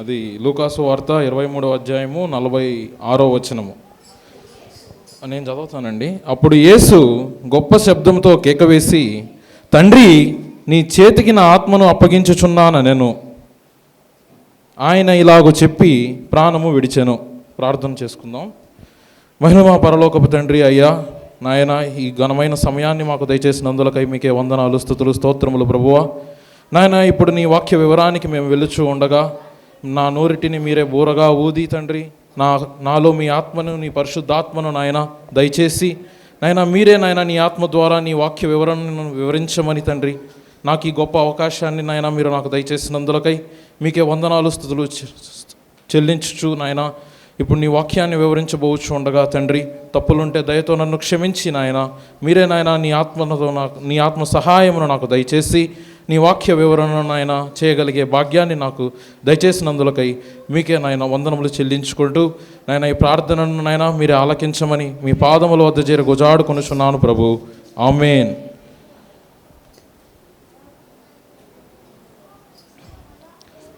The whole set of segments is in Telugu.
అది లూకాసు వార్త ఇరవై మూడవ అధ్యాయము నలభై ఆరో వచనము. నేను చదువుతానండి. అప్పుడు యేసు గొప్ప శబ్దంతో కేకవేసి తండ్రి నీ చేతికి నా ఆత్మను అప్పగించుచున్నాను నేను ఆయన ఇలాగూ చెప్పి ప్రాణము విడిచెను. ప్రార్థన చేసుకుందాం. మహిమ పరలోకపు తండ్రి అయ్యా నాయన ఈ ఘనమైన సమయాన్ని మాకు దయచేసినందులకై మీకే వందనాలు స్థుతులు స్తోత్రములు ప్రభువ. నాయన ఇప్పుడు నీ వాక్య వివరానికి మేము వెళ్ళుచూ ఉండగా నా నోరిటిని మీరే బూరగా ఊది తండ్రి. నా నాలో మీ ఆత్మను నీ పరిశుద్ధాత్మను నాయన దయచేసి నాయన మీరే నాయన నీ ఆత్మ ద్వారా నీ వాక్య వివరణను వివరించమని తండ్రి. నాకు ఈ గొప్ప అవకాశాన్ని నాయన మీరు నాకు దయచేసినందులకై మీకే వందనాలు స్థుతులు చె- చెల్లించుచు నాయన. ఇప్పుడు నీ వాక్యాన్ని వివరించబోవచ్చు ఉండగా తండ్రి. తప్పులుంటే దయతో నన్ను క్షమించి నాయన. మీరే నాయన నీ ఆత్మతో నాకు నీ ఆత్మ సహాయమును నాకు దయచేసి నీ వాక్య వివరణను నాయన చేయగలిగే భాగ్యాన్ని నాకు దయచేసినందులకై మీకే నాయన వందనములు చెల్లించుకుంటూ నాయన ఈ ప్రార్థనను నాయన మీరే ఆలకించమని మీ పాదముల వద్ద చేరి గుజాడుకొనుచున్నాను ప్రభు. ఆమెన్.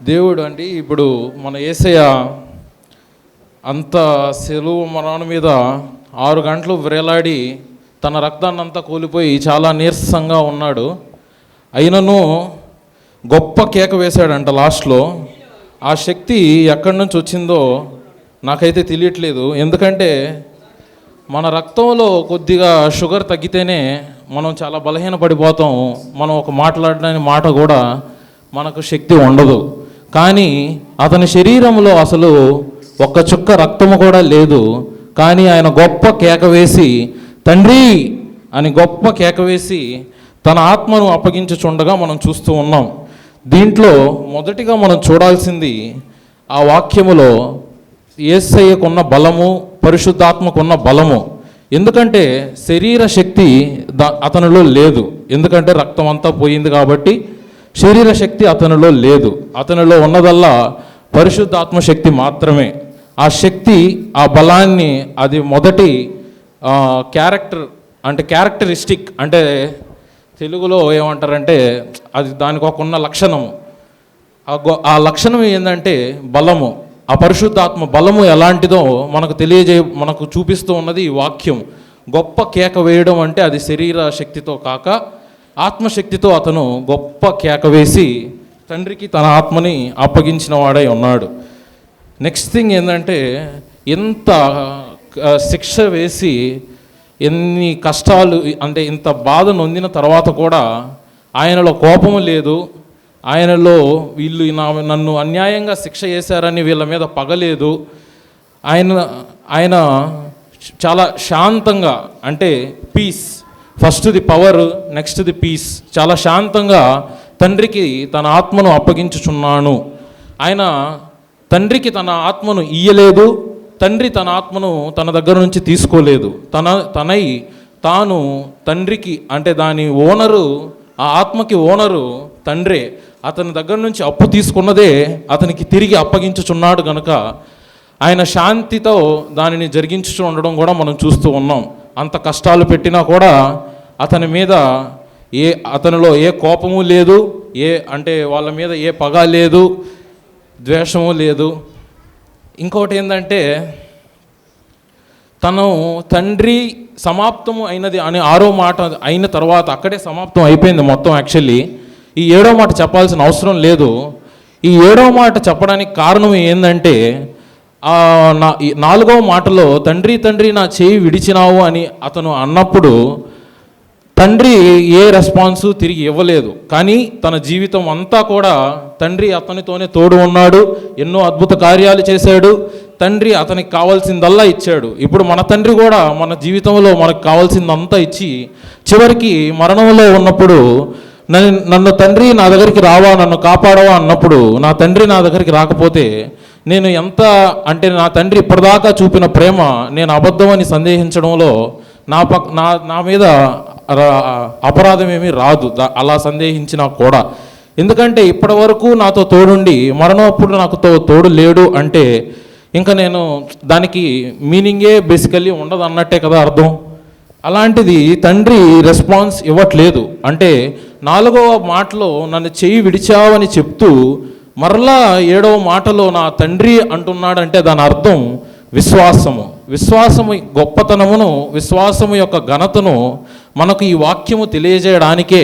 దేవుడు అండి ఇప్పుడు మన ఏసయ్య అంత సెలువు మన మీద ఆరు గంటలు వ్రేలాడి తన రక్తాన్నంతా కూలిపోయి చాలా నీరసంగా ఉన్నాడు. అయినను గొప్ప కేక వేశాడంట లాస్ట్లో. ఆ శక్తి ఎక్కడి నుంచి వచ్చిందో నాకైతే తెలియట్లేదు. ఎందుకంటే మన రక్తంలో కొద్దిగా షుగర్ తగ్గితేనే మనం చాలా బలహీనపడిపోతాం మనం ఒక మాట్లాడడానికి మాట కూడా మనకు శక్తి ఉండదు. కానీ అతని శరీరంలో అసలు ఒక్క చుక్క రక్తము కూడా లేదు. కానీ ఆయన గొప్ప కేక వేసి తండ్రి అని గొప్ప కేక వేసి తన ఆత్మను అప్పగించుచుండగా మనం చూస్తూ ఉన్నాం. దీంట్లో మొదటిగా మనం చూడాల్సింది ఆ వాక్యములో ఏసయ్యకున్న బలము పరిశుద్ధాత్మకున్న బలము. ఎందుకంటే శరీర శక్తి ద- అతనిలో లేదు. ఎందుకంటే రక్తం అంతా పోయింది కాబట్టి శరీర శక్తి అతనిలో లేదు. అతనిలో ఉన్నదల్లా పరిశుద్ధాత్మ శక్తి మాత్రమే. ఆ శక్తి ఆ బలాన్ని అది మొదటి క్యారెక్టర్ అంటే క్యారెక్టరిస్టిక్ అంటే తెలుగులో ఏమంటారంటే అది దానికి ఒక ఉన్న లక్షణము. ఆ గొ- ఆ లక్షణం ఏంటంటే బలము. ఆ పరిశుద్ధాత్మ బలము ఎలాంటిదో మనకు తెలియజే మనకు చూపిస్తూ ఉన్నది ఈ వాక్యం గొప్ప కేక వేయడం అంటే అది శరీర శక్తితో కాక ఆత్మశక్తితో అతను గొప్ప కేక వేసి తండ్రికి తన ఆత్మని అప్పగించిన వాడై ఉన్నాడు. నెక్స్ట్ థింగ్ ఏంటంటే ఎంత శిక్ష వేసి ఎన్ని కష్టాలు అంటే ఇంత బాధ నొందిన తర్వాత కూడా ఆయనలో కోపం లేదు. ఆయనలో వీళ్ళు నా నన్ను అన్యాయంగా శిక్ష చేశారని వీళ్ళ మీద పగలేదు ఆయన ఆయన చాలా శాంతంగా అంటే peace first the power next the peace చాలా శాంతంగా తండ్రికి తన ఆత్మను అప్పగించుచున్నాను. ఆయన తండ్రికి తన ఆత్మను ఇయ్యలేదు. తండ్రి తన ఆత్మను తన దగ్గర నుంచి తీసుకోలేదు. తన తనై తాను తండ్రికి అంటే దాని ఓనరు ఆ ఆత్మకి ఓనరు తండ్రే. అతని దగ్గర నుంచి అప్పు తీసుకున్నదే అతనికి తిరిగి అప్పగించుచున్నాడు గనుక ఆయన శాంతితో దానిని జరిగించు ఉండడం కూడా మనం చూస్తూ ఉన్నాం. అంత కష్టాలు పెట్టినా కూడా అతని మీద ఏ అతనిలో ఏ కోపము లేదు ఏ అంటే వాళ్ళ మీద ఏ పగ లేదు ద్వేషము లేదు. ఇంకోటి ఏంటంటే తను తండ్రి సమాప్తము అయినది అనే ఆరో మాట అయిన తర్వాత అక్కడే సమాప్తం అయిపోయింది మొత్తం యాక్చువల్లీ. ఈ ఏడో మాట చెప్పాల్సిన అవసరం లేదు. ఈ ఏడో మాట చెప్పడానికి కారణం ఏంటంటే నా నాలుగవ మాటలో తండ్రి తండ్రి నా చేయి విడిచినావు అని అతను అన్నప్పుడు తండ్రి ఏ రెస్పాన్సు తిరిగి ఇవ్వలేదు. కానీ తన జీవితం అంతా కూడా తండ్రి అతనితోనే తోడు ఉన్నాడు ఎన్నో అద్భుత కార్యాలు చేశాడు తండ్రి అతనికి కావాల్సిందల్లా ఇచ్చాడు. ఇప్పుడు మన తండ్రి కూడా మన జీవితంలో మనకు కావాల్సిందంతా ఇచ్చి చివరికి మరణంలో ఉన్నప్పుడు నన్ను నన్ను తండ్రి నా దగ్గరికి రావా నన్ను కాపాడవా అన్నప్పుడు నా తండ్రి నా దగ్గరికి రాకపోతే నేను ఎంత అంటే నా తండ్రి ఇప్పటిదాకా చూపిన ప్రేమ నేను అబద్ధమని సందేహించడంలో నా పక్ నా నా మీద అపరాధం ఏమీ రాదు. దా- అలా సందేహించినా కూడా. ఎందుకంటే ఇప్పటి వరకు నాతో తోడుండి మరణప్పుడు నాకు తోడు లేడు అంటే ఇంకా నేను దానికి మీనింగే బేసికల్లీ ఉండదు అన్నట్టే కదా అర్థం? అలాంటిది తండ్రి రెస్పాన్స్ ఇవ్వట్లేదు. అంటే నాలుగవ మాటలో నన్ను చెయ్యి విడిచావని చెప్తూ మరలా ఏడవ మాటలో నా తండ్రి అంటున్నాడంటే దాని అర్థం విశ్వాసము. విశ్వాసము గొప్పతనమును విశ్వాసము యొక్క ఘనతను మనకు ఈ వాక్యము తెలియజేయడానికే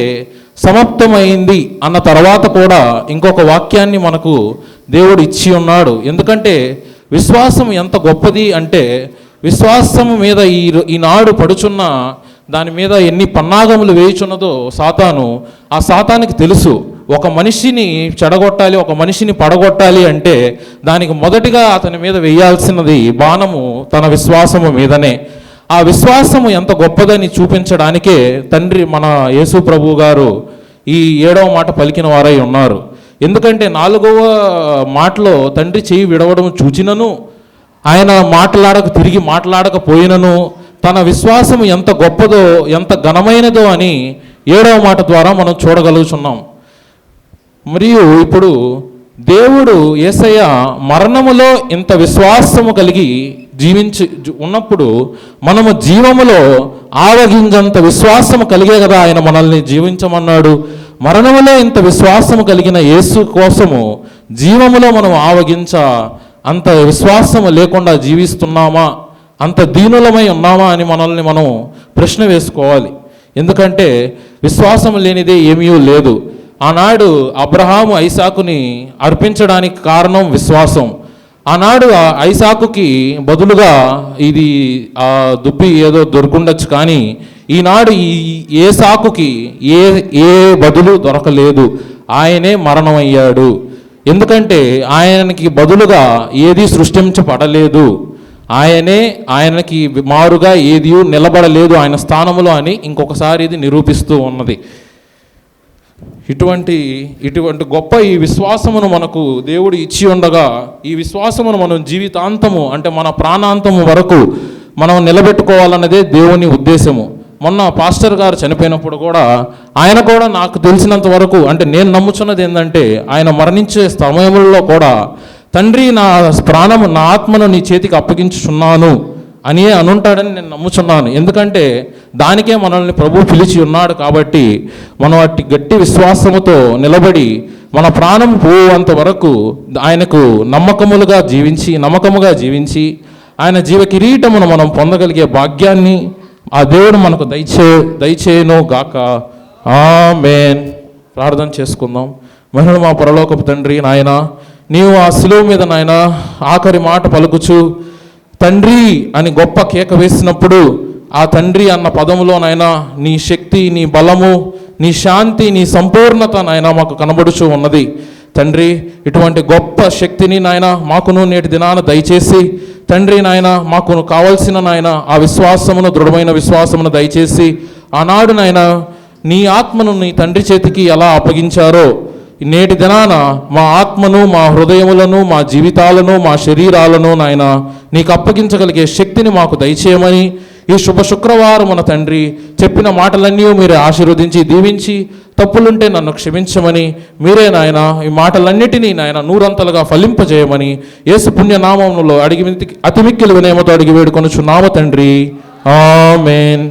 సమాప్తమైంది అన్న తర్వాత కూడా ఇంకొక వాక్యాన్ని మనకు దేవుడు ఇచ్చి ఉన్నాడు. ఎందుకంటే విశ్వాసం ఎంత గొప్పది అంటే విశ్వాసం మీద ఈ ఈనాడు పడుచున్న దాని మీద ఎన్ని పన్నాగములు వేయుచున్నదో సాతాను ఆ సాతానికి తెలుసు. ఒక మనిషిని చెడగొట్టాలి ఒక మనిషిని పడగొట్టాలి అంటే దానికి మొదటిగా అతని మీద వేయాల్సినది బాణము తన విశ్వాసము మీదనే. ఆ విశ్వాసము ఎంత గొప్పదని చూపించడానికే తండ్రి మన యేసు ప్రభు గారు ఈ ఏడవ మాట పలికిన వారై ఉన్నారు. ఎందుకంటే నాలుగవ మాటలో తండ్రి చేయి విడవడం చూచినను ఆయన మాట్లాడక తిరిగి మాట్లాడకపోయినను తన విశ్వాసం ఎంత గొప్పదో ఎంత ఘనమైనదో అని ఏడవ మాట ద్వారా మనం చూడగలుగుతున్నాం మరియు ఇప్పుడు దేవుడు యేసయ్య మరణములో ఇంత విశ్వాసము కలిగి జీవించి ఉన్నప్పుడు మనము జీవములో ఆవగించంత విశ్వాసము కలిగే కదా ఆయన మనల్ని జీవించమన్నాడు. మరణములో ఇంత విశ్వాసము కలిగిన యేసు కోసము జీవములో మనం ఆవగించ అంత విశ్వాసము లేకుండా జీవిస్తున్నామా? అంత దీనులమై ఉన్నామా అని మనల్ని మనం ప్రశ్న వేసుకోవాలి. ఎందుకంటే విశ్వాసం లేనిదే ఏమీ లేదు. ఆనాడు అబ్రహాము ఐసాకుని అర్పించడానికి కారణం విశ్వాసం. ఆనాడు ఐసాకుకి బదులుగా ఇది ఆ దుబ్బి ఏదో దొరుకుండొచ్చు కానీ ఈనాడు ఈ ఏ సాకుకి ఏ ఏ బదులు దొరకలేదు. ఆయనే మరణమయ్యాడు. ఎందుకంటే ఆయనకి బదులుగా ఏది సృష్టించబడలేదు. ఆయనే ఆయనకి మారుగా ఏది నిలబడలేదు. ఆయన స్థానంలో అని ఇంకొకసారి ఇది నిరూపిస్తూ ఉన్నది. ఇటువంటి ఇటువంటి గొప్ప ఈ విశ్వాసమును మనకు దేవుడు ఇచ్చి ఉండగా ఈ విశ్వాసమును మనం జీవితాంతము అంటే మన ప్రాణాంతము వరకు మనం నిలబెట్టుకోవాలన్నదే దేవుని ఉద్దేశము. మొన్న పాస్టర్ గారు చనిపోయినప్పుడు కూడా ఆయన కూడా నాకు తెలిసినంత వరకు అంటే నేను నమ్ముచున్నది ఏంటంటే ఆయన మరణించే సమయంలో కూడా తండ్రి నా ప్రాణము నా ఆత్మను నీ చేతికి అప్పగించుచున్నాను. అని అనుంటాడని నేను నమ్ముచున్నాను. ఎందుకంటే దానికే మనల్ని ప్రభు పిలిచి ఉన్నాడు కాబట్టి మనం అట్టి గట్టి విశ్వాసముతో నిలబడి మన ప్రాణం పోవంత వరకు ఆయనకు నమ్మకములుగా జీవించి నమ్మకముగా జీవించి ఆయన జీవ కిరీటమును మనం పొందగలిగే భాగ్యాన్ని ఆ దేవుడు మనకు దయచే దయచేయను గాక. ఆమేన్. ప్రార్థన చేసుకుందాం. మహిళ మా పరలోకపు తండ్రి నాయన నీవు ఆ శిలువ మీద నాయన ఆఖరి మాట పలుకుచు. తండ్రి అని గొప్ప కేక వేసినప్పుడు ఆ తండ్రి అన్న పదములో నీ శక్తి నీ బలము నీ శాంతి నీ సంపూర్ణత నాయన మాకు కనబడుచు ఉన్నది. తండ్రి ఇటువంటి గొప్ప శక్తిని నాయన మాకును నేటి దినాన దయచేసి తండ్రి నాయన మాకు కావలసిన నాయన ఆ విశ్వాసమును దృఢమైన విశ్వాసమును దయచేసి ఆనాడు నాయన నీ ఆత్మను నీ తండ్రి చేతికి ఎలా అప్పగించారో నేటి దినాన మా ఆత్మను మా హృదయములను మా జీవితాలను మా శరీరాలను నాయన నీకు అప్పగించగలిగే శక్తిని మాకు దయచేయమని ఈ శుభ శుక్రవారం మన తండ్రి చెప్పిన మాటలన్నీ మీరు ఆశీర్వదించి దీవించి తప్పులుంటే నన్ను క్షమించమని మీరే నాయన ఈ మాటలన్నిటినీ నాయన నూరంతలుగా ఫలింపజేయమని యేసు పుణ్యనామంలో అడిగి అతి మిక్కిలి వినయమతో అడిగి వేడుకొనుచున్నాము తండ్రి. ఆమెన్.